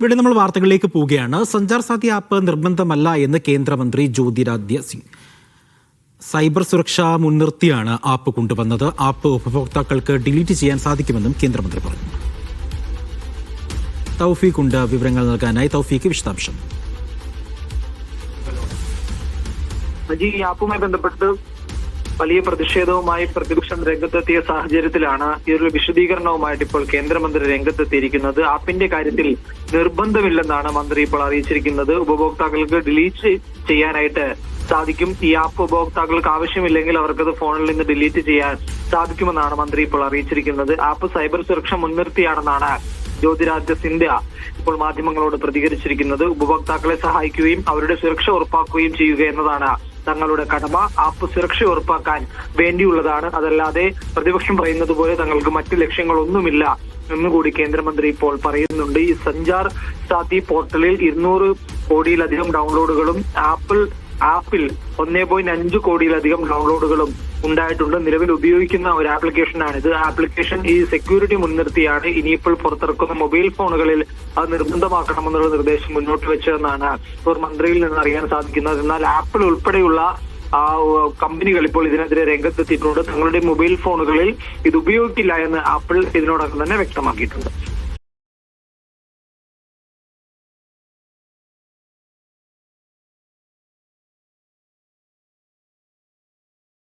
ഇവിടെ നമ്മൾ വാർത്തകളിലേക്ക് പോവുകയാണ്. സഞ്ചാർ സാധ്യ ആപ്പ് നിർബന്ധമല്ല എന്ന് കേന്ദ്രമന്ത്രി ജ്യോതിരാദ്യ സിംഗ്. സൈബർ സുരക്ഷ മുൻനിർത്തിയാണ് ആപ്പ് കൊണ്ടുവന്നത്. ആപ്പ് ഉപഭോക്താക്കൾക്ക് ഡിലീറ്റ് ചെയ്യാൻ സാധിക്കുമെന്നും കേന്ദ്രമന്ത്രി പറഞ്ഞു. തൗഫീഖ് ഉണ്ട് വിവരങ്ങൾ നൽകാനായി തൗഫീഖ് വിശദാംശം. ഈ ആപ്പുമായി ബന്ധപ്പെട്ട് വലിയ പ്രതിഷേധവുമായി പ്രതിപക്ഷം രംഗത്തെത്തിയ സാഹചര്യത്തിലാണ് ഈ ഒരു വിശദീകരണവുമായിട്ട് ഇപ്പോൾ കേന്ദ്രമന്ത്രി രംഗത്തെത്തിയിരിക്കുന്നത്. ആപ്പിന്റെ കാര്യത്തിൽ നിർബന്ധമില്ലെന്നാണ് മന്ത്രി ഇപ്പോൾ അറിയിച്ചിരിക്കുന്നത്. ഉപഭോക്താക്കൾക്ക് ഡിലീറ്റ് ചെയ്യാനായിട്ട് സാധിക്കും. ഈ ആപ്പ് ഉപഭോക്താക്കൾക്ക് ആവശ്യമില്ലെങ്കിൽ അവർക്കത് ഫോണിൽ നിന്ന് ഡിലീറ്റ് ചെയ്യാൻ സാധിക്കുമെന്നാണ് മന്ത്രി ഇപ്പോൾ അറിയിച്ചിരിക്കുന്നത്. ആപ്പ് സൈബർ സുരക്ഷ മുൻനിർത്തിയാണെന്നാണ് ജ്യോതിരാദിത്യ സിന്ധ്യ ഇപ്പോൾ മാധ്യമങ്ങളോട് പ്രതികരിച്ചിരിക്കുന്നത് ഉപഭോക്താക്കളെ സഹായിക്കുകയും അവരുടെ സുരക്ഷ ഉറപ്പാക്കുകയും ചെയ്യുക എന്നതാണ് തങ്ങളുടെ കടമ. ആപ്പ് സുരക്ഷ ഉറപ്പാക്കാൻ വേണ്ടിയുള്ളതാണ്. അതല്ലാതെ പ്രതിപക്ഷം പറയുന്നത് പോലെ തങ്ങൾക്ക് മറ്റു ലക്ഷ്യങ്ങളൊന്നുമില്ല എന്നുകൂടി കേന്ദ്രമന്ത്രി ഇപ്പോൾ പറയുന്നുണ്ട്. ഈ സഞ്ചാർ സാത്തി പോർട്ടലിൽ ഇരുന്നൂറ് കോടിയിലധികം ഡൗൺലോഡുകളും ആപ്പിൾ ആപ്പിൽ ഒന്നേ പോയിന്റ് അഞ്ച് കോടിയിലധികം ഡൗൺലോഡുകളും ഉണ്ടായിട്ടുണ്ട്. നിലവിൽ ഉപയോഗിക്കുന്ന ഒരു ആപ്ലിക്കേഷനാണ് ഇത്. ആപ്ലിക്കേഷൻ ഈ സെക്യൂരിറ്റി മുൻനിർത്തിയാണ്. ഇനിയിപ്പോൾ പുറത്തിറക്കുന്ന മൊബൈൽ ഫോണുകളിൽ അത് നിർബന്ധമാക്കണമെന്നുള്ള നിർദ്ദേശം മുന്നോട്ട് വെച്ചതെന്നാണ് ഇപ്പോൾ മന്ത്രിയിൽ നിന്ന് അറിയാൻ സാധിക്കുന്നത്. എന്നാൽ ആപ്പിൾ ഉൾപ്പെടെയുള്ള ആ കമ്പനികൾ ഇപ്പോൾ ഇതിനെതിരെ രംഗത്തെത്തിയിട്ടുണ്ട്. തങ്ങളുടെ മൊബൈൽ ഫോണുകളിൽ ഇത് ഉപയോഗിക്കില്ല എന്ന് ആപ്പിൾ ഇതിനോടകം തന്നെ വ്യക്തമാക്കിയിട്ടുണ്ട്.